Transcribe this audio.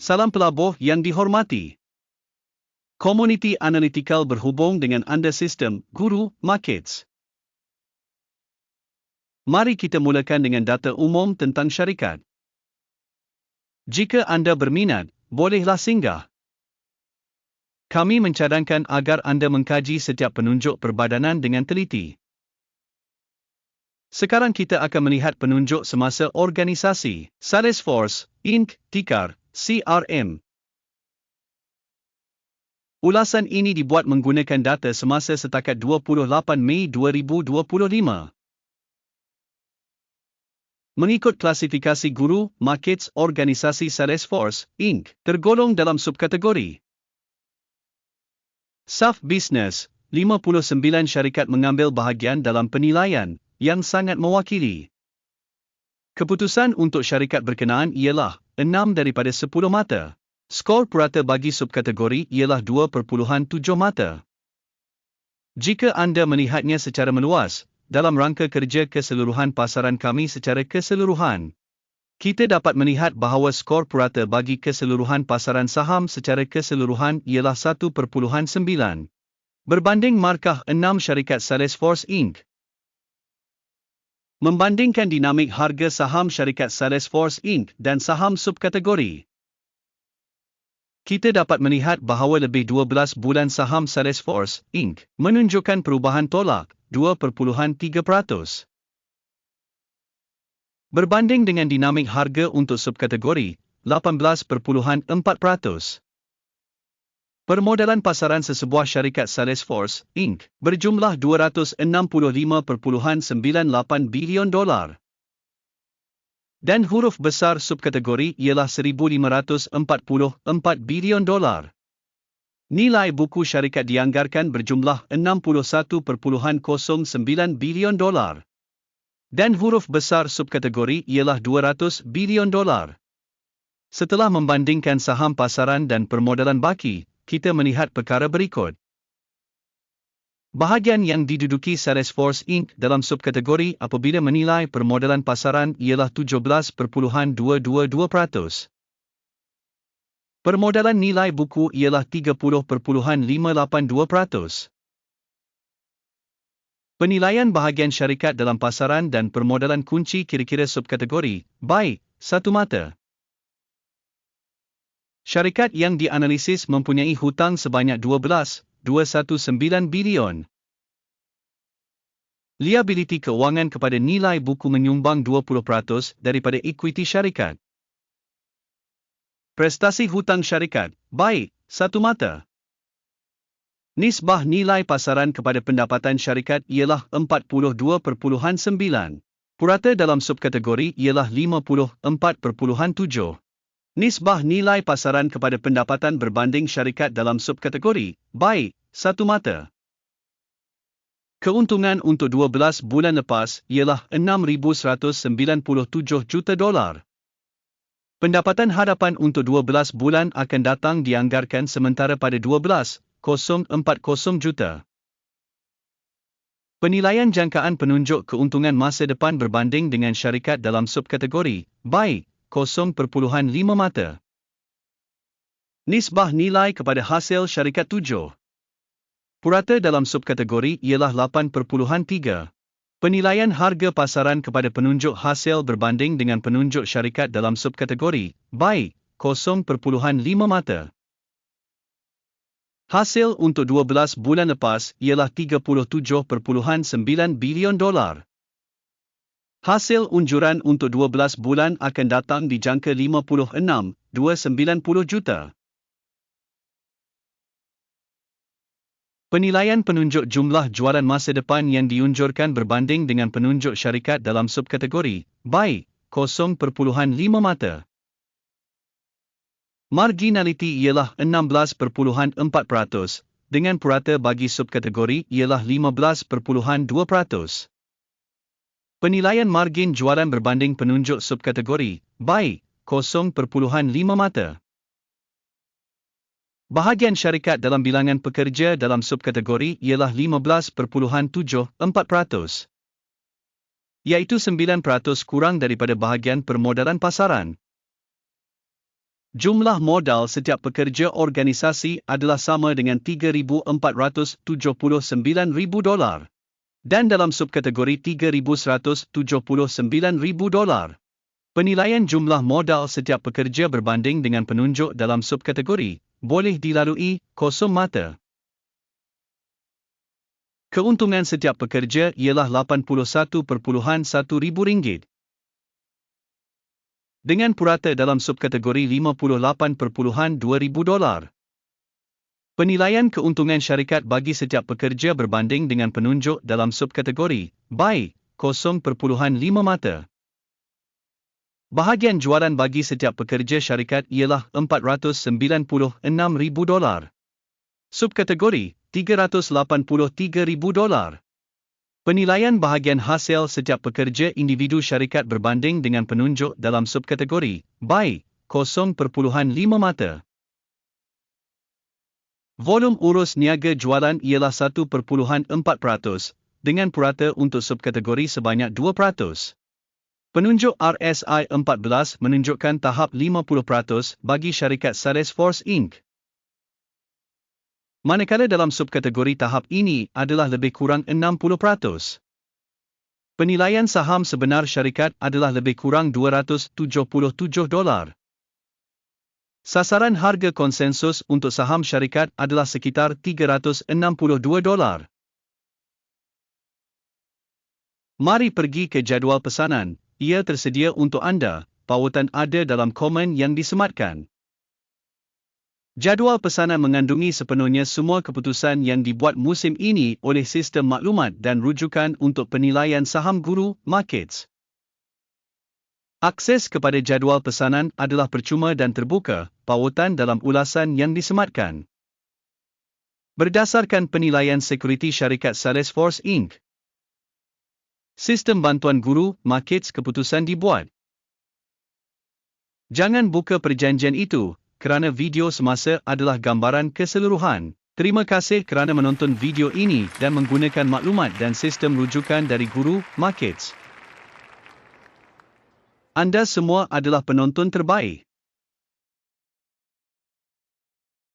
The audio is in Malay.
Salam pelabuh yang dihormati. Komuniti analitikal berhubung dengan anda sistem Guru Markets. Mari kita mulakan dengan data umum tentang syarikat. Jika anda berminat, bolehlah singgah. Kami mencadangkan agar anda mengkaji setiap penunjuk perbadanan dengan teliti. Sekarang kita akan melihat penunjuk semasa organisasi Salesforce, Inc., tikar, CRM. Ulasan ini dibuat menggunakan data semasa setakat 28 Mei 2025. Mengikut klasifikasi guru, markets organisasi Salesforce, Inc., tergolong dalam subkategori. SAF Business, 59 syarikat mengambil bahagian dalam penilaian, yang sangat mewakili. Keputusan untuk syarikat berkenaan ialah 6 daripada 10 mata. Skor purata bagi subkategori ialah 2.7 mata. Jika anda melihatnya secara meluas, dalam rangka kerja keseluruhan pasaran kami secara keseluruhan, kita dapat melihat bahawa skor purata bagi keseluruhan pasaran saham secara keseluruhan ialah 1.9. Berbanding markah 6 syarikat Salesforce Inc. Membandingkan dinamik harga saham syarikat Salesforce Inc. dan saham subkategori. Kita dapat melihat bahawa lebih 12 bulan saham Salesforce Inc. menunjukkan perubahan tolak 2.3%. Berbanding dengan dinamik harga untuk subkategori 18.4%. Permodalan pasaran sesebuah syarikat Salesforce, Inc. berjumlah 265.98 bilion dolar. Dan huruf besar subkategori ialah 1,544 bilion dolar. Nilai buku syarikat dianggarkan berjumlah 61.09 bilion dolar. Dan huruf besar subkategori ialah 200 bilion dolar. Setelah membandingkan saham pasaran dan permodalan baki, kita melihat perkara berikut. Bahagian yang diduduki Salesforce Inc. dalam subkategori apabila menilai permodalan pasaran ialah 17.222%. Permodalan nilai buku ialah 30.582%. Penilaian bahagian syarikat dalam pasaran dan permodalan kunci kira-kira subkategori, baik, satu mata. Syarikat yang dianalisis mempunyai hutang sebanyak 12.219 bilion. Liability keuangan kepada nilai buku menyumbang 20% daripada ekuiti syarikat. Prestasi hutang syarikat, baik, satu mata. Nisbah nilai pasaran kepada pendapatan syarikat ialah 42.9. Purata dalam subkategori ialah 54.7. Nisbah nilai pasaran kepada pendapatan berbanding syarikat dalam subkategori, baik, satu mata. Keuntungan untuk 12 bulan lepas ialah 6,197 juta dolar. Pendapatan hadapan untuk 12 bulan akan datang dianggarkan sementara pada 12,040 juta. Penilaian jangkaan penunjuk keuntungan masa depan berbanding dengan syarikat dalam subkategori, baik, 0.5 mata. Nisbah nilai kepada hasil syarikat 7. Purata dalam subkategori ialah 8.3. Penilaian harga pasaran kepada penunjuk hasil berbanding dengan penunjuk syarikat dalam subkategori, baik, 0.5 mata. Hasil untuk 12 bulan lepas ialah 37.9 bilion dolar. Hasil unjuran untuk 12 bulan akan datang di jangka 56,290 juta. Penilaian penunjuk jumlah jualan masa depan yang diunjurkan berbanding dengan penunjuk syarikat dalam subkategori, baik, 0.5 mata. Marginality ialah 16.4%, dengan purata bagi subkategori ialah 15.2%. Penilaian margin jualan berbanding penunjuk subkategori, baik, 0.5 mata. Bahagian syarikat dalam bilangan pekerja dalam subkategori ialah 15.74%. Iaitu 9% kurang daripada bahagian permodalan pasaran. Jumlah modal setiap pekerja organisasi adalah sama dengan 3,479,000 dolar. Dan dalam subkategori 3,179,000 dolar. Penilaian jumlah modal setiap pekerja berbanding dengan penunjuk dalam subkategori boleh dilalui kosong mata. Keuntungan setiap pekerja ialah 81.1 ribu ringgit dengan purata dalam subkategori 58.2000 dolar. Penilaian keuntungan syarikat bagi setiap pekerja berbanding dengan penunjuk dalam subkategori baik 0.5 mata. Bahagian jualan bagi setiap pekerja syarikat ialah 496,000 dolar. Subkategori 383,000 dolar. Penilaian bahagian hasil setiap pekerja individu syarikat berbanding dengan penunjuk dalam subkategori baik 0.5 mata. Volum urus niaga jualan ialah 1.4% dengan purata untuk subkategori sebanyak 2%. Penunjuk RSI 14 menunjukkan tahap 50% bagi syarikat Salesforce Inc. Manakala dalam subkategori tahap ini adalah lebih kurang 60%. Penilaian saham sebenar syarikat adalah lebih kurang 277 dolar. Sasaran harga konsensus untuk saham syarikat adalah sekitar 362 dolar. Mari pergi ke jadual pesanan. Ia tersedia untuk anda. Pautan ada dalam komen yang disematkan. Jadual pesanan mengandungi sepenuhnya semua keputusan yang dibuat musim ini oleh sistem maklumat dan rujukan untuk penilaian saham guru markets. Akses kepada jadual pesanan adalah percuma dan terbuka, pautan dalam ulasan yang disematkan. Berdasarkan penilaian sekuriti syarikat Salesforce Inc. Sistem bantuan guru markets keputusan dibuat. Jangan buka perjanjian itu, kerana video semasa adalah gambaran keseluruhan. Terima kasih kerana menonton video ini dan menggunakan maklumat dan sistem rujukan dari Guru Markets. Anda semua adalah penonton terbaik.